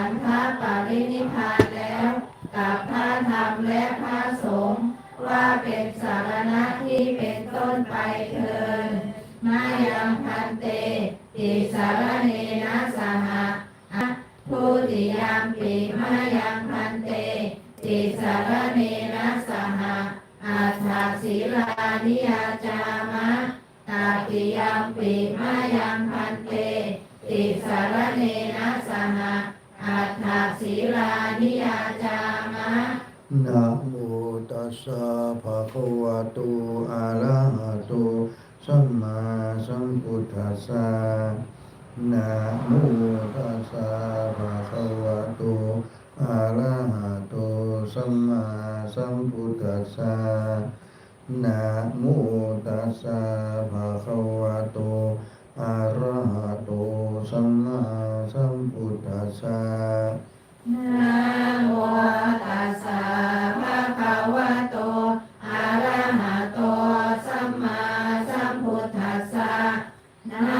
ฉันพระปรินิพานแล้วกับพระธรรมและพระสงฆ์ว่าเป็นสารณะที่เป็นต้นไปเถินมายังพันเตติสารเนนะสหผู้ติยามปีมายังพันเตติสารเนนะสหะอาถาศิลานิยาจามะตาติยามปีมายังพันเตติสารเนนะสหะ อัตถศีลานิยาจามะนะโมตัสสะภะคะวะโตอะระหะโตสัมมาสัมพุทธัสสะนะโมตัสสะภะคะวะโตอะระหะโตสัมมาสัมพุทธัสสะนะโมตัสสะภะคะวะโตอะระหะโตสัมมา สัมพุทธัสสะนะโมตัสสะภะคะวะโตอะระหะโตสัมมาสัมพุทธัสสะนะ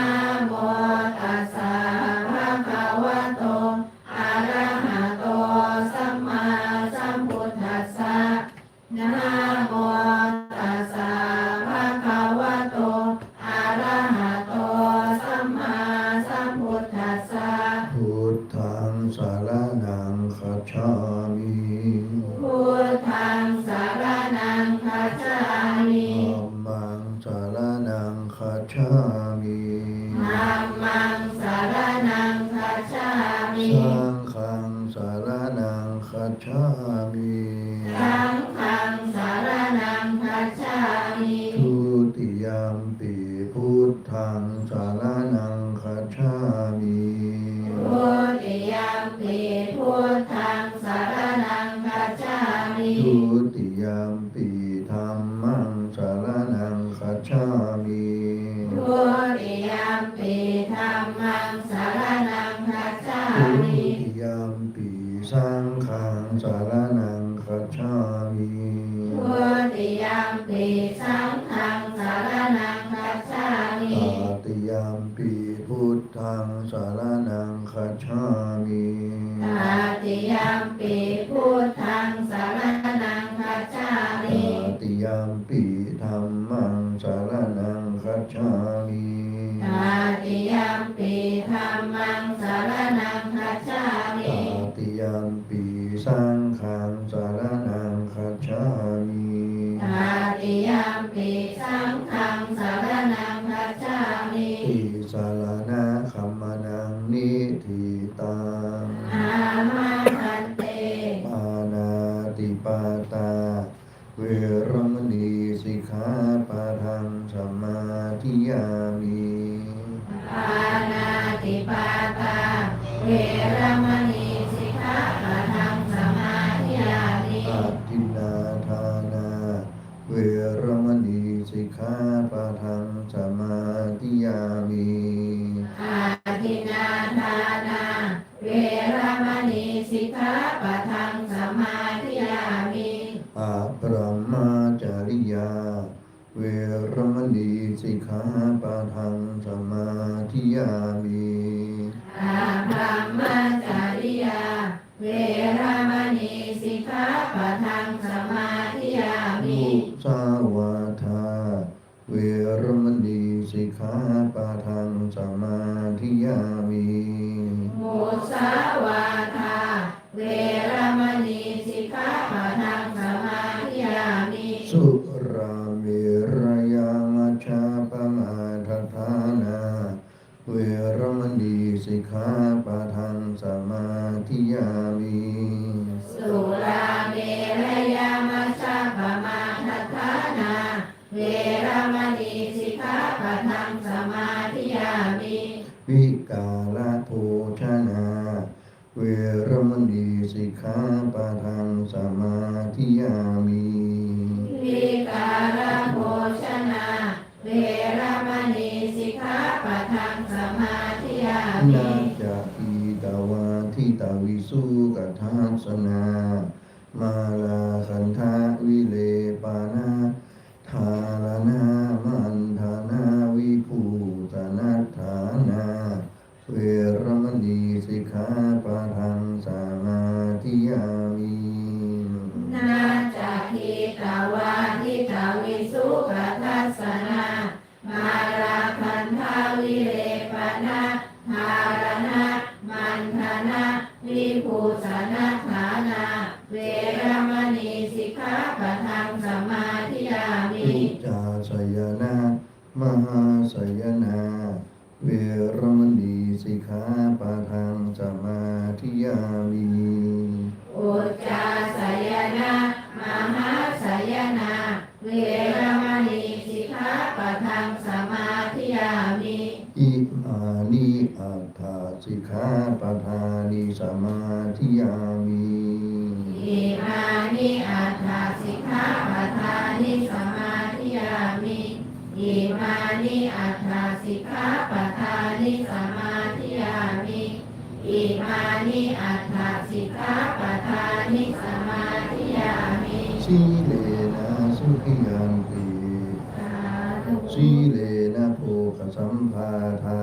สังฆังสารนังขจาา สังฆังสารนังคัจฉามิ อิสรา มหาสยนาเวรมณีสิกขาปะทังสมาธิยามิอุจจาสยนะมหาสยนาเวรมณีสิกขาปะทังสมาธิยามิอิมานิอัตถาสิกขาปทานิสมาธิยามิ อิมานิอัตถาสิกขาปะทานิสมาธิยามิอิมานิอัตถาสิกขาปะทานิสมาธิยามิสีเลนะสุขิยันติสาธุสีเลนะโภคสัมภาทา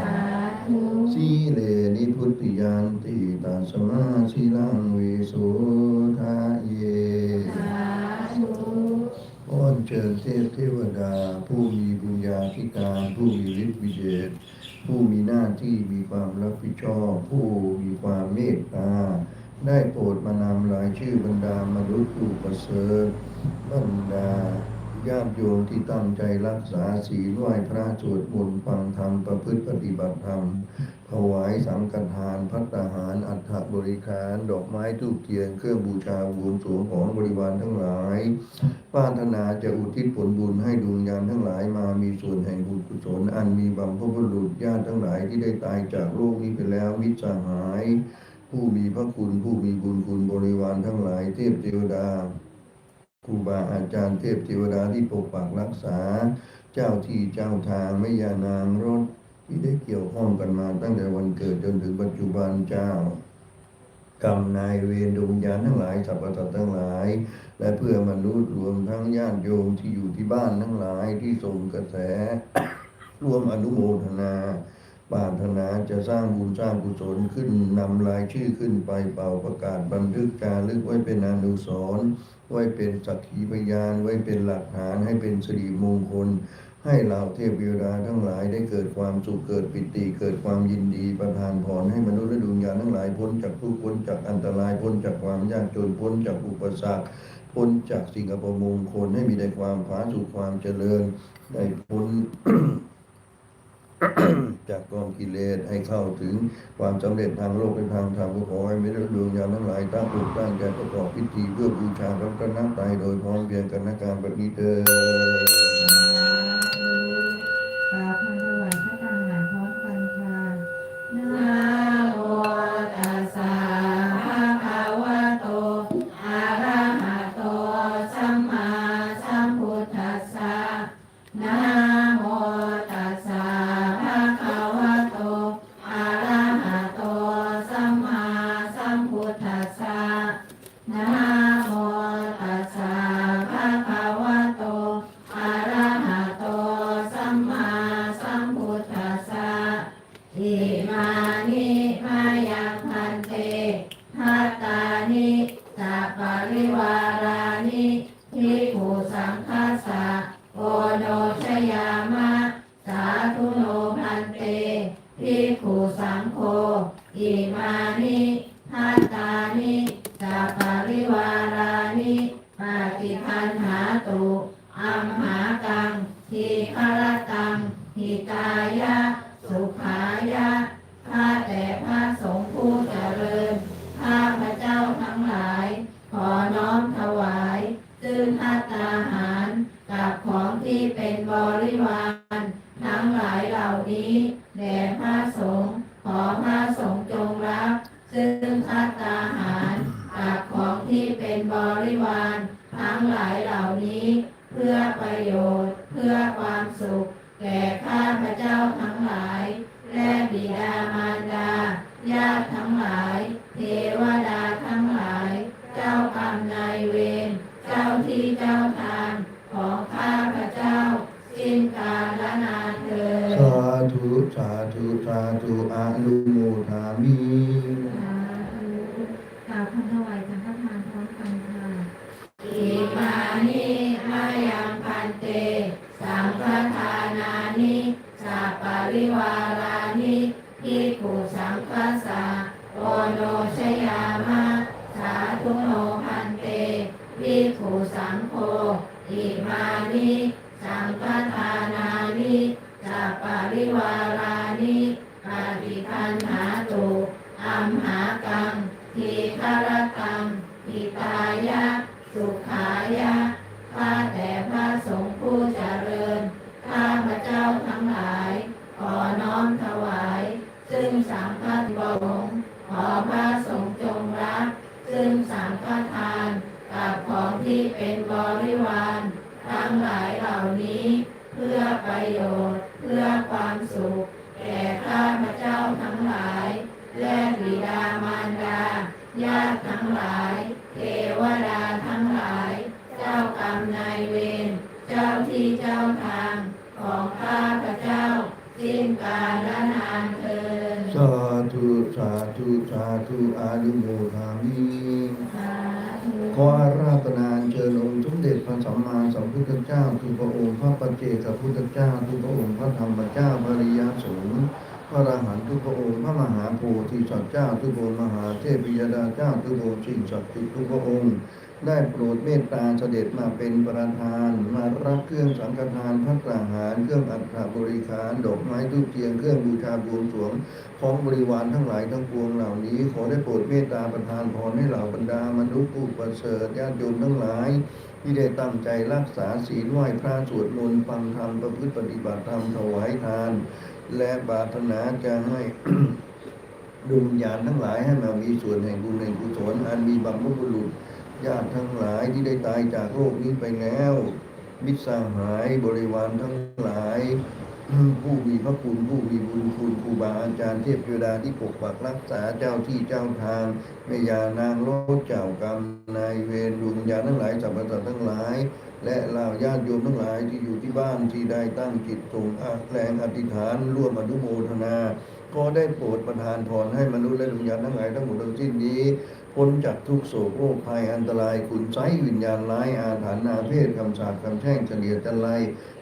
สาธุสีเลนิพุตติยันติตัสมาสีลัง เชิญเทพเทวดา ผู้มีบุญญาธิการ ผู้มีฤทธิ์วิเศษผู้มีหน้าที่มีความรับผิดชอบ ผู้มีความเมตตา ได้โปรดมานำรายชื่อบรรดามนุษย์ผู้ประเสริฐบรรดา ญาติโยมที่ตั้งใจรักษาศีลไหว้พระสวดมนต์ฟังธรรมประพฤติปฏิบัติธรรมถวายสังฆทานพัตตาหาร อัฐบริการดอกไม้ทูบเทียนเครื่องบูชาบูญสวงของบริวารทั้งหลายปรารถนาจะอุทิศผลบุญให้ดวงญาณทั้งหลายมามีส่วนแห่งบุญกุศลอันมีบัมพบุรุษญาติทั้งหลายที่ได้ตายจากโลกนี้ไปแล้วมิตรสหาย ผู้มีพระคุณผู้มีบุญคุณบริวารทั้งหลายเทพเทวดา ครูบาอาจารย์เทพเทวดาที่ปกปักรักษา เจ้าที่เจ้าทางไม่ยานางรถที่ได้เกี่ยวข้องกันมาตั้งแต่วันเกิดจนถึงปัจจุบันเจ้ากรรมนายเวรดวงญญาณทั้งหลายสรรพสัตว์ทั้งหลาย และเพื่อมนุษย์รวมทั้งญาติโยมที่อยู่ที่บ้านทั้งหลายที่ส่งกระแส ร่วมอนุโมทนา ปรารถนาจะสร้างบุญสร้างกุศลขึ้นนำรายชื่อขึ้นไปเป่าประกาศบันทึกจารึกไว้เป็นอนุสรณ์ไว้เป็นสักขีพยานไว้เป็นหลักฐานให้เป็นสิริมงคล ให้เหล่าเทพวิดาทั้งหลายได้เกิดความสุขเกิดปิติเกิดความยินดีประทานพรให้มนุษย์และดวงวิญญาณทั้งหลายพ้นจากทุกข์พ้นจากอันตรายพ้นจากความยากจนพ้นจากอุปสรรคพ้นจากสิ่งอัปมงคลให้มีแต่ความผาสุกความเจริญได้พ้น จากกองกิเลสให้เข้าถึงความสำเร็จทางโลกเป็นทางธรรมก็ขอให้มนุษย์และดวงวิญาณทั้งหลายตั้งอกตั้งใจประกอบพิธีเพื่อบูชาพระรัตนตรัยโดยพร้อมเพรียงกันในการแบบนี้เดิ อิมานิสังฆทานานิสัปปริวารา ประโยชน์เพื่อความสุข แก่ข้าพระเจ้าทั้งหลาย และบิดามารดาญาติทั้งหลาย เทวดาทั้งหลาย เจ้ากรรมนายเวรเจ้าที่เจ้าทางของข้าพระเจ้าสิ้นกาลและนานเทินสาธุสาธุสาธุอายุโมทามิสาธุขออาราธนาเชิญองค์สมเด็จพ ระสัมมาสัมพุทธเจ้าทุกพระองค์พระปัจเจกพุทธเจ้าทุกพระองค์พระธรรมเจ้าพระริยสงฆ์พระอรหันตุพระองค์พระมหาโพธิสัตว์เจ้าทุกพระองค์มหาเทพยดาเจ้าทุกพระองค์สิ่งศักดิ์สิทธิ์ทุกพระองค์ ได้โปรดเมตตาเสด็จมาเป็นประธาน มารับเครื่องสังฆทานพัฒนาหาร เครื่องอัฐบริขาร ดอกไม้ทุกเทียนเครื่องบูชาบวงสรวงของบริวารทั้งหลายทั้งปวงเหล่านี้ ขอได้โปรดเมตตาประทานพรให้เหล่าบรรดามนุษย์ผู้ประเสริฐญาติโยมทั้งหลาย ที่ได้ตั้งใจรักษาศีลไหว้พระสวดมนต์ฟังธรรมประพฤติปฏิบัติธรรมถวายทาน และบารถนาจะให้ดวงญาณทั้งหลายให้มามีส่วนแห่งบุญแห่งกุศลอันมีบัมพบุรุษญาติทั้งหลายที่ได้ตายจากโลกนี้ไปแล้วมิตรสหายบริวารทั้งหลาย ผู้มีพระคุณผู้มีบุญคุณครูบาอาจารย์เทพเทวดาที่ปกปักรักษาเจ้าที่เจ้าทางแม่ยานางโลดเจ้ากรรมนายเวรดวงญาทั้งหลายสรรพสัตว์ทั้งหลาย และเหล่าญาติโยมทั้งหลายที่อยู่ที่บ้านที่ได้ตั้งจิตส่งแรงอธิษฐานร่วมอนุโมทนา ก็ได้โปรดประทานพรให้มนุษย์และดวงญาทั้งหลายทั้งหมดทั้งสิ้นนี้พ้นจากทุกโศกโรคภัยอันตรายคุณไสยวิญญาณร้ายอาถรรพ์อาเพศคำสาปคำแช่งเฉลี่ยจันไร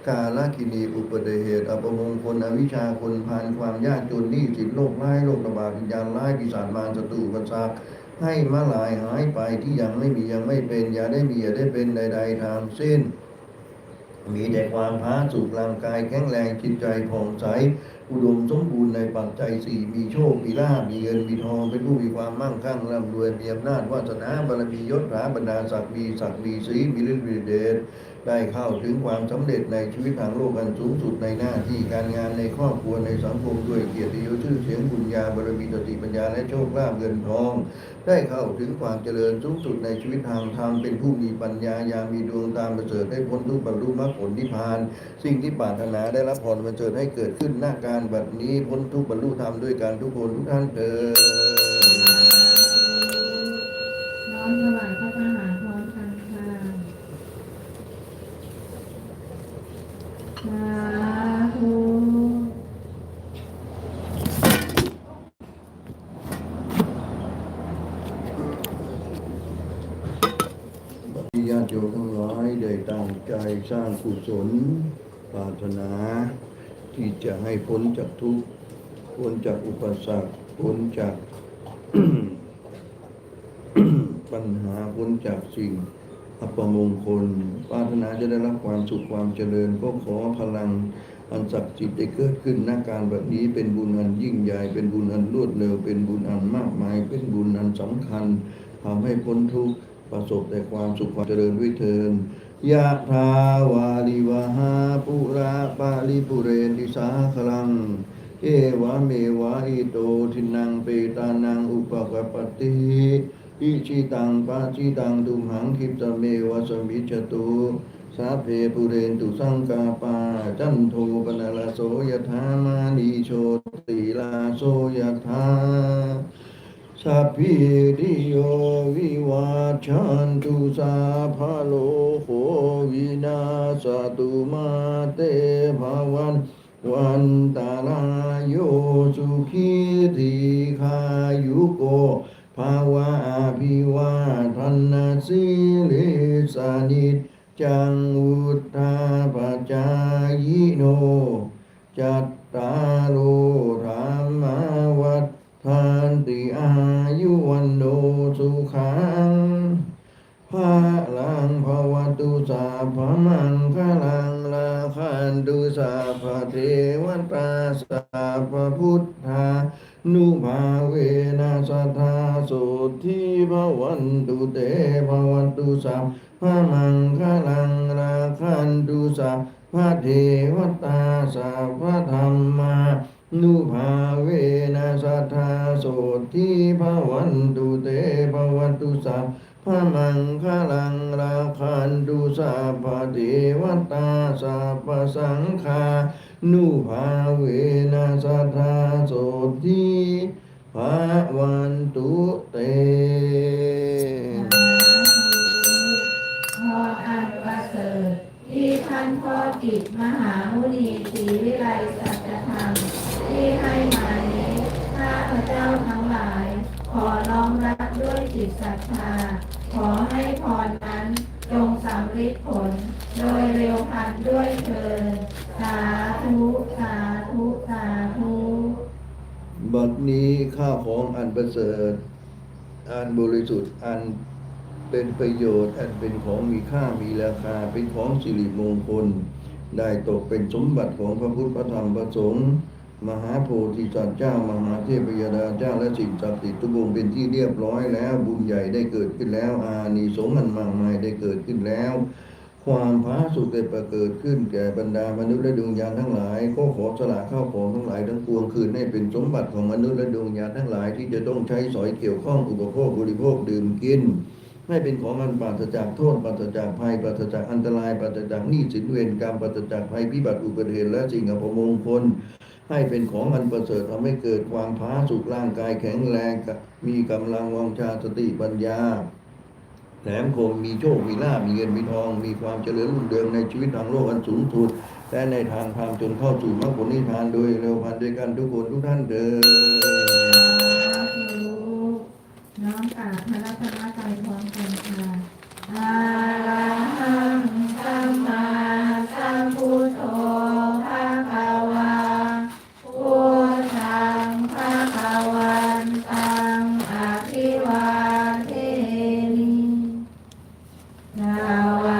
กาลกินีอุปเดเหตุอัปมงคลอวิชชาคนพานความยากจนหนี้สินโรคร้ายโรคระบาดวิญญาณร้ายปีศาจมารศัตรูอุปัสสรรคให้มาลายหายไปที่ยังไม่มียังไม่เป็น อย่าได้มีอย่าได้เป็นใด ๆทางสิ้น มีแต่ความพาสุขร่างกายแข็งแรงจิตใจผ่องใส อุดมสมบูรณ์ในปัจจัยสี่มีโชค มีลาภมีเงินมีทองเป็นผู้มีความมั่งคั่งร่ำรวยมีอำนาจวาสนาบารมียศถาบรรดาศักดิ์มีศักดิ์มีศรีมีฤทธิ์มีเดช ได้เข้าถึงความสำเร็จในชีวิตทางโลกอันสูงสุดในหน้าที่การงานในครอบครัวในสังคมด้วยเกียรติยศชื่อเสียงบุญญาบารมีสติปัญญาและโชคลาภเงินทอง ได้เข้าถึงความเจริญสูงสุดในชีวิตทางธรรมเป็นผู้มีปัญญายามีดวงตามประเสริฐได้พ้นทุกบรรลุมรรคผลนิพพาน สิ่งที่ปรารถนาได้รับพรบันเจิดให้เกิดขึ้นหน้าการบัดนี้พ้นทุกบรรลุธรรมด้วยการทุกคนทุกท่านเถิด น้อมถวายพระทหารพร้อมกันค่ะสาธุ ญาติโยมทั้งหลายได้ตั้งใจสร้างกุศลปรารถนา ที่จะให้พ้นจากทุกข์พ้นจากอุปสรรคพ้นจากปัญหาพ้นจากสิ่งอัปมงคลปรารถนาจะได้รับความสุขความเจริญ ก็ขอพลังอันศักดิ์สิทธิ์ได้เกิดขึ้นหน้าการแบบนี้เป็นบุญอันยิ่งใหญ่ เป็นบุญอันรวดเร็ว เป็นบุญอันมากมาย เป็นบุญอันสำคัญทำให้พ้นทุกข์ ประสบแต่ความสุขความเจริญด้วยเทินยะทาวาลิวหาปุราปาลิปุเรนติสาคลัง เอวะเมวะอิโตทินังเปตานังอุปกปปติอิชิตังปะชิตังตุมหังคิปตะเมวะสมิจตุสาเพปุเรนตุสังกาปาจันโทปนลโสยถามานีโชติลาโสยถา สัพพิติโยวิวัชชันตุสาภาโลโควินาสตุมาเตภวันวันตาลายโยสุขีทีขายุโกภาวะอภิวาทันนาสิลิสานิจัง ทิภวันตุเตภวันตุสัพพะมังคลังราคันตุสัพพะเทวตาสัพพะธรรมานุภาเวนะสัทธาโสทิภวันตุเตภวันตุสัพพะมังคลังราคันตุสัพพะเทวตาสัพพะสังฆานุภาเวนะสัทธาโสทิ ภาวันตุเตพออันประเสริฐที่ท่านพ่อกิจมหามุนีศรีวิไลสัจธรรมที่ให้มานี้ข้าพระเจ้าทั้งหลาย ขอน้อมรับด้วยจิตศรัทธา ขอให้พรนั้นจงสำฤทธิ์ผล โดยเร็วพันด้วยเถิดสาธุ สาธุ สาธุ บัดนี้ข้าของอันประเสริฐ อันบริสุทธิ์ อันเป็นประโยชน์ อันเป็นของมีค่ามีราคา เป็นของสิริมงคล ได้ตกเป็นสมบัติของพระพุทธพระธรรมพระสงฆ์ มหาโพธิสัตว์เจ้า มหาเทพยดาเจ้า และสิ่งศักดิ์สิทธิ์ทุกองเป็นที่เรียบร้อยแล้ว บุญใหญ่ได้เกิดขึ้นแล้ว อานิสงส์อันมากมายได้เกิดขึ้นแล้ว ความพาสุขได้ประเกิดขึ้นแก่บรรดามนุษย์และดวงวิญญาณทั้งหลาย ก็ขอสละข้าวของทั้งหลายทั้งปวงคืนให้เป็นสมบัติของมนุษย์และดวงวิญญาณทั้งหลาย ที่จะต้องใช้สอยเกี่ยวข้องอุปโภคบริโภคดื่มกินให้เป็นของอันปราศจากโทษปราศจากภัยปราศจากอันตรายปราศจากหนี้สินเวรกรรมปราศจากภัยพิบัติอุบัติเหตุและสิ่งอัปมงคลให้เป็นของอันประเสริฐทำให้เกิดความพาสุขร่างกายแข็งแรงมีกำลังวังชาสติปัญญา แถมคงมีโชค มีลาบมีเงิน มีทอง มีความเจริญรุ่งเรืองในชีวิตทางโลกอันสูงสุด และในทางธรรมจนเข้าสู่มรรคผลนิพพานโดยเร็วพันด้วยกันทุกคนทุกท่านเดินน้อมกราบพระ สวา